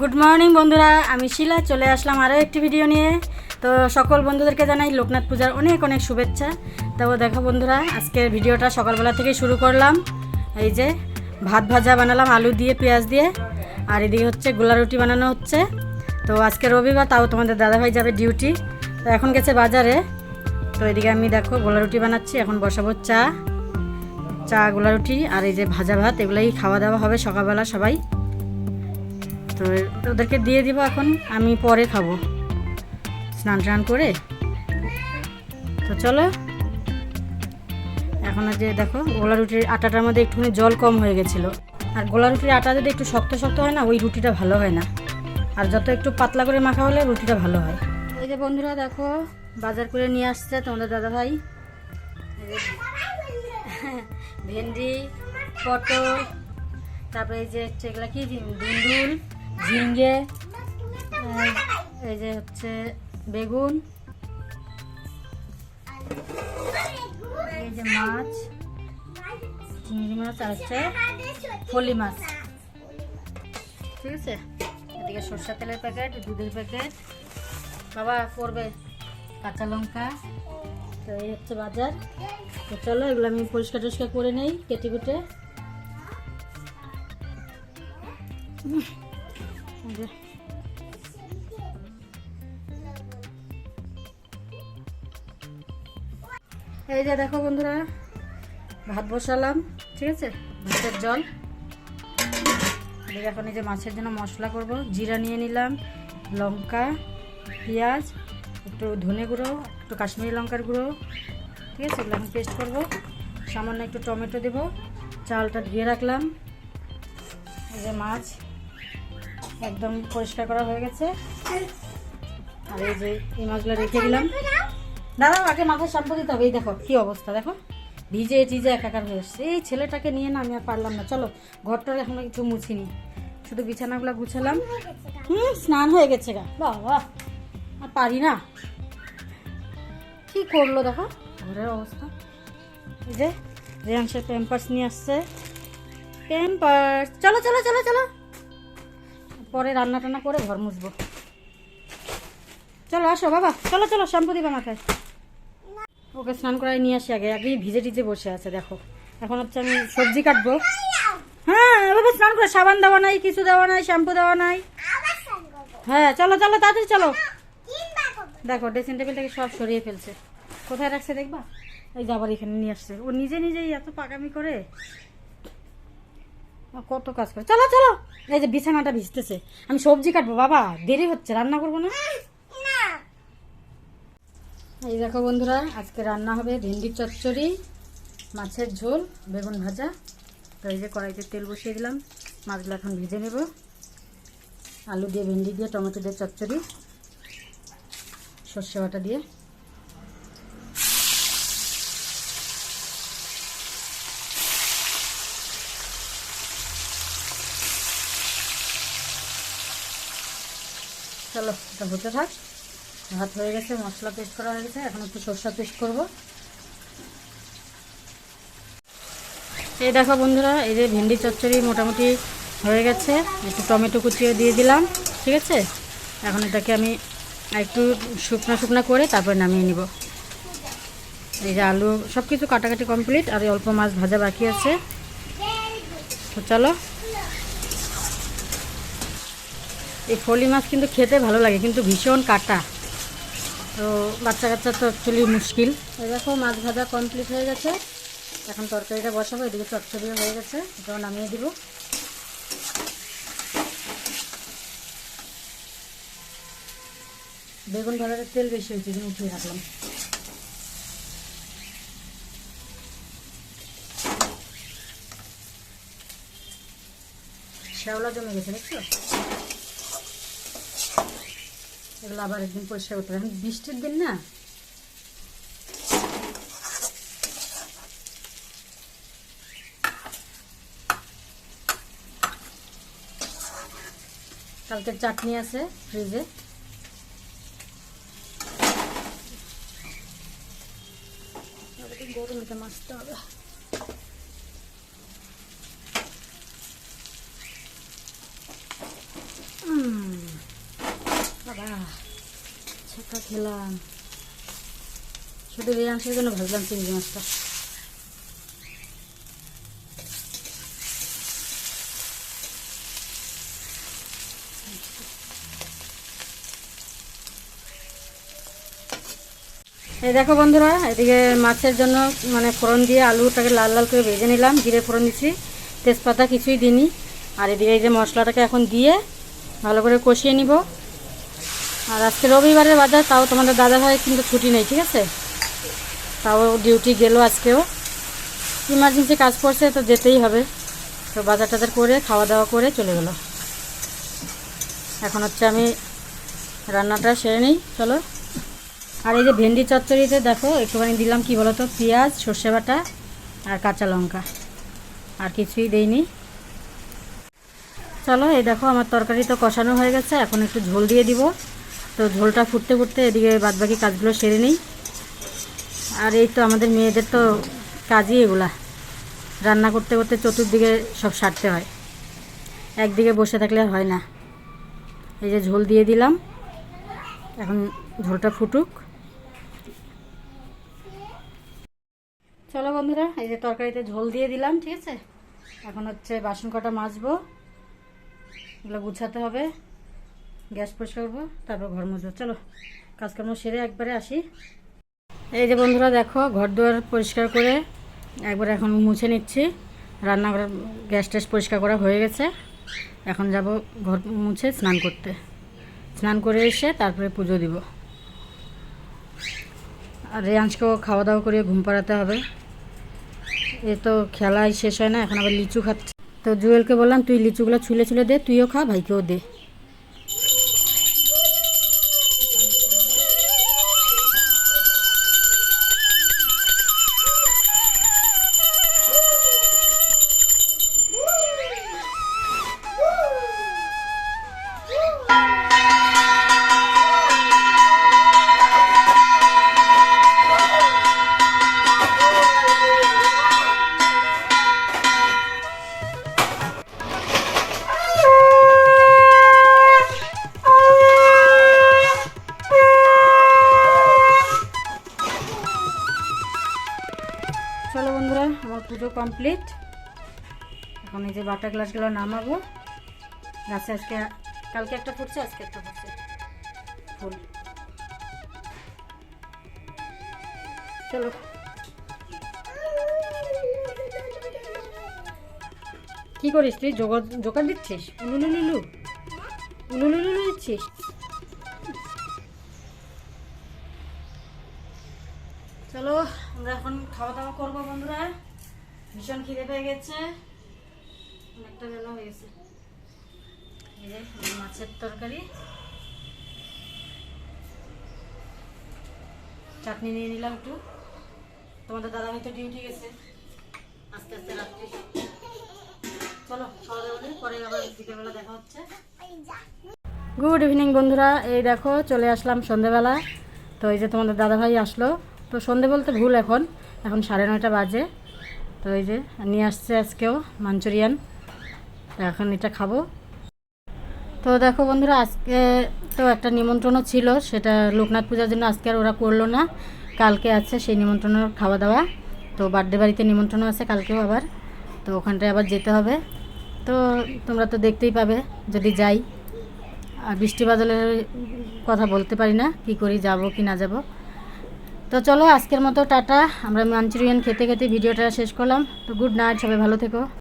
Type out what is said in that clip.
Good morning বন্ধুরা। আমি শিলা, চলে আসলাম আরও একটি ভিডিও নিয়ে। তো সকল বন্ধুদেরকে জানাই লোকনাথ পূজার অনেক অনেক শুভেচ্ছা। তো দেখো বন্ধুরা, আজকের ভিডিওটা সকালবেলা থেকে শুরু করলাম। এই যে ভাত ভাজা বানালাম, আলু দিয়ে, পেঁয়াজ দিয়ে। আর এদিকে হচ্ছে গোলা রুটি বানানো হচ্ছে। তো আজকে রবিবার, তাও তোমাদের দাদাভাই যাবে ডিউটি তো এখন গেছে বাজারে। তো এদিকে আমি দেখো গোলা রুটি বানাচ্ছি, এখন বসাবো চা। চা, গোলা রুটি আর এই যে ভাজা ভাত, এগুলাই খাওয়া দাওয়া হবে সকালবেলা সবাই। তো ওদেরকে দিয়ে দিব এখন আমি পরে খাব স্নান টান করে তো চলো এখন যে দেখো গোলা রুটির আটাটার মধ্যে একটুখানি জল কম হয়ে গেছিল আর গোলা রুটির আটা যদি একটু শক্ত শক্ত হয় না ওই রুটিটা ভালো হয় না আর যত একটু পাতলা করে মাখা হলে রুটিটা ভালো হয় এই যে বন্ধুরা দেখো বাজার করে নিয়ে আসছে তোমাদের দাদা ভাই ভেন্ডি পটল তারপরে এই যে হচ্ছে এগুলা কি দুন্দুল ঝিঙ্গে এই যে হচ্ছে বেগুন, এই যে মাছ, চিংড়ি মাছ, আর হচ্ছে ফলি মাছ। ঠিক আছে? এদিকে সরষের তেলের প্যাকেট, দুধের প্যাকেট। বাবা করবে কাঁচা লঙ্কা। তো এই হচ্ছে বাজার। তো চলো, এগুলো আমি পরিষ্কার টরিষ্কার করে নেই, কেটে কুটে। এই যে দেখো বন্ধুরা, ভাত বসালাম, ঠিক আছে? ভাতের জল। এখন এই যে মাছের জন্য মশলা করব। জিরা নিয়ে নিলাম, লঙ্কা, পেঁয়াজ, একটু ধনে গুঁড়ো, একটু কাশ্মীরি লঙ্কার গুঁড়ো, ঠিক আছে? এগুলো এখন পেস্ট করব। সামান্য একটু টমেটো দেবো। চালটা ধুয়ে রাখলাম। এই যে মাছ। একদম পরিষ্কার করা হয়ে গেছে। আর এই যে এই মাছগুলো রেখে দিলাম। দাদা, আগে মাথায় শ্যাম্পু দিতে হবে। এই দেখো, কি অবস্থা, দেখো। ভিজে টিজে একাকার হয়ে এসছে এই ছেলেটাকে নিয়ে না আমি আর পারলাম না। চলো, ঘরটার এখনও কিছু মুছিনি। শুধু বিছানাগুলো গুছালাম। হুম, স্নান হয়ে গেছে গা। বাবা, আর পারি না। কি করল, দেখো? ঘরের অবস্থা। এই যে রেয়াংশের প্যাম্পার্স নিয়ে আসছে। প্যাম্পার্স চলো চলো চলো চলো। পরে রান্না টান্না করে ঘর মুছবো। চলো আসো বাবা, চলো চলো, শ্যাম্পু দিবা মাথায়। ওকে স্নান করাই নিয়ে আসি আগে আগেই ভিজে টিজে বসে আছে, দেখো। এখন হচ্ছে আমি সবজি কাটবো। হ্যাঁ বাবা স্নান করে সাবান দেওয়া নাই, কিছু দেওয়া নাই, শ্যাম্পু দেওয়া নাই। হ্যাঁ চলো চলো, তাড়াতাড়ি চলো। দেখো, ড্রেসিং টেবিল থেকে সব সরিয়ে ফেলছে। কোথায় রাখছে দেখবা? এই যে আবার এখানে নিয়ে আসছে। ও নিজে নিজেই এত পাকামি করে। কত কাজ করে। চলো চলো। এই যে বিছানাটা ভিজতেছে। আমি সবজি কাটবো, বাবা। দেরি হচ্ছে, রান্না করব না? এই দেখো বন্ধুরা, আজকে রান্না হবে ভেন্ডির চচ্চড়ি, মাছের ঝোল, বেগুন ভাজা। তো এই যে কড়াইতে তেল বসিয়ে দিলাম, মাছগুলো এখন ভেজে নেব। আলু দিয়ে, ভেন্ডি দিয়ে, টমেটো দিয়ে, চচ্চড়ি, সর্ষে বাটা দিয়ে। চলো, এটা হতে থাক। ভাত হয়ে গেছে, মশলা পেস্ট করা হয়ে গেছে, এখন একটু সরষা পেস্ট করব। এই দেখো বন্ধুরা, এই যে ভেন্ডি চচ্চড়ি মোটামুটি হয়ে গেছে। একটু টমেটো কুচিয়ে দিয়ে দিলাম, ঠিক আছে? এখন এটাকে আমি একটু শুকনো শুকনো করে তারপর নামিয়ে নিব। এই যে আলু সব কিছু কাটাকাটি কমপ্লিট, আর অল্প মাছ ভাজা বাকি আছে। তো চলো এই ফলি মাছ কিন্তু খেতে ভালো লাগে, কিন্তু ভীষণ কাটা। তো বাচ্চা কাচ্চা তো অ্যাকচুয়ালি মুশকিল। দেখো, মাছ ভাজা কমপ্লিট হয়ে গেছে। এখন তরকারিটা বসাবো, এদিকে চচ্চড়িও হয়ে গেছে, এটাও নামিয়ে দিব। বেগুন ভাজার তেল বেশি হয়েছে কিন্তু উঠিয়ে রাখলাম। শ্যাওলা জমে গেছে, দেখছ? এগুলো আবার একদিন পরিষ্কার করতে হবে। বৃষ্টির দিন না? কালকে চাটনি আছে ফ্রিজে। গরম মাছতে হবে হুম মাছটা খেলাম। শুধু রিয়াংশের জন্য ভাবলাম চিংড়ি মাছটা। এই দেখো বন্ধুরা, এদিকে মাছের জন্য মানে ফোড়ন দিয়ে আলুটাকে লাল লাল করে ভেজে নিলাম, জিরে ফোড়ন দিচ্ছি, তেজপাতা কিছুই দিইনি। আর এদিকে এই যে মশলাটাকে এখন দিয়ে ভালো করে কষিয়ে নিব। আর আজকে রবিবারের বাজার, তাও তোমাদের দাদা ভাই কিন্তু ছুটি নেই, ঠিক আছে? তাও ডিউটি গেল আজকেও। ইমার্জেন্সি কাজ করছে তো যেতেই হবে। তো বাজার টাজার করে খাওয়া দাওয়া করে চলে গেল। এখন হচ্ছে আমি রান্নাটা সেরে নিই, চলো। আর এই যে ভেন্ডি চচ্চড়িতে দেখো, একটুখানি দিলাম কি বলতো, পেঁয়াজ, সর্ষে বাটা আর কাঁচা লঙ্কা। আর কিছুই দেইনি। চলো, এই দেখো, আমার তরকারি তো কষানো হয়ে গেছে, এখন একটু ঝোল দিয়ে দিব। তো ঝোলটা ফুটতে ফুটতে এদিকে বাদবাকি কাজগুলো সেরে নিই। আর এই তো আমাদের মেয়েদের তো কাজই এগুলা। রান্না করতে করতে চতুর্দিকে সব সারতে হয়। একদিকে বসে থাকলে হয় না। এই যে ঝোল দিয়ে দিলাম। এখন ঝোলটা ফুটুক। চলো বন্ধুরা, এই যে তরকারিতে ঝোল দিয়ে দিলাম, ঠিক আছে? এখন হচ্ছে বাসন কটা মাজবো। এগুলো গুছাতে হবে। গ্যাস পরিষ্কার করব, তারপর ঘর মুছবো। চলো কাজকর্ম সেরে একবারে আসি। এই যে বন্ধুরা দেখো, ঘর দুয়ার পরিষ্কার করে একবার এখন মুছে নিচ্ছি। রান্নাঘর, গ্যাস ট্যাস পরিষ্কার করা হয়ে গেছে। এখন যাব ঘর মুছে স্নান করতে। স্নান করে এসে তারপরে পুজো দিব। আর রেয়াংশকেও খাওয়া দাওয়া করে ঘুম পাড়াতে হবে। এ তো খেলাই শেষ হয় না, এখন আবার লিচু খাচ্ছে। তো জুয়েলকে বললাম, তুই লিচুগুলো ছুলে ছুলে দে, তুইও খা, ভাইকেও দে। কমপ্লিট এখন এই যে বাটার গ্লাসগুলো নামাবো। গাছে আজকে, কালকে একটা ফুটছে, আজকে একটা ফুটছে। ফুল। চলো। কি করিস তুই? জোগাড় দিচ্ছিস? উলুলুলুলু উলুলুলু দিচ্ছিস? চলো, আমরা এখন খাওয়া দাওয়া করব বন্ধুরা। ভীষণ খিদে পেয়ে গেছে। অনেকটা বেলা হয়ে গেছে। মাছের তরকারি। চাটনি নিয়ে নিলাম একটু। তোমাদের দাদা হয়তো ডিউটি গেছে। আস্তে আস্তে রাত্রি। চলো, খাওয়া পরে আবার বিকেলবেলা দেখা হচ্ছে। গুড ইভিনিং বন্ধুরা, এই দেখো চলে আসলাম সন্ধেবেলা। তো এই যে তোমাদের দাদাভাই আসলো। তো সন্ধে বলতে ভুল এখন এখন সাড়ে নয়টা বাজে। তো এই যে নিয়ে আসছে আজকেও মাঞ্চুরিয়ান। তো এখন এটা খাব। তো দেখো বন্ধুরা, আজকে তো একটা নিমন্ত্রণও ছিল, সেটা লোকনাথ পূজার জন্য আজকে আর ওরা করল না। কালকে আছে সেই নিমন্ত্রণের খাওয়া দাওয়া। তো বার্থডে বাড়িতে নিমন্ত্রণও আছে কালকেও আবার। তো ওখানটায় আবার যেতে হবে। তো তোমরা তো দেখতেই পাবে, যদি যাই। আর বৃষ্টি বাদলের কথা বলতে পারি না, কি করি, যাব কি না যাব। তো চলো, আজকের মতো টাটা। আমরা মাঞ্চুরিয়ান খেতে খেতে ভিডিওটা শেষ করলাম। তো গুড নাইট সবাই ভালো থেকো।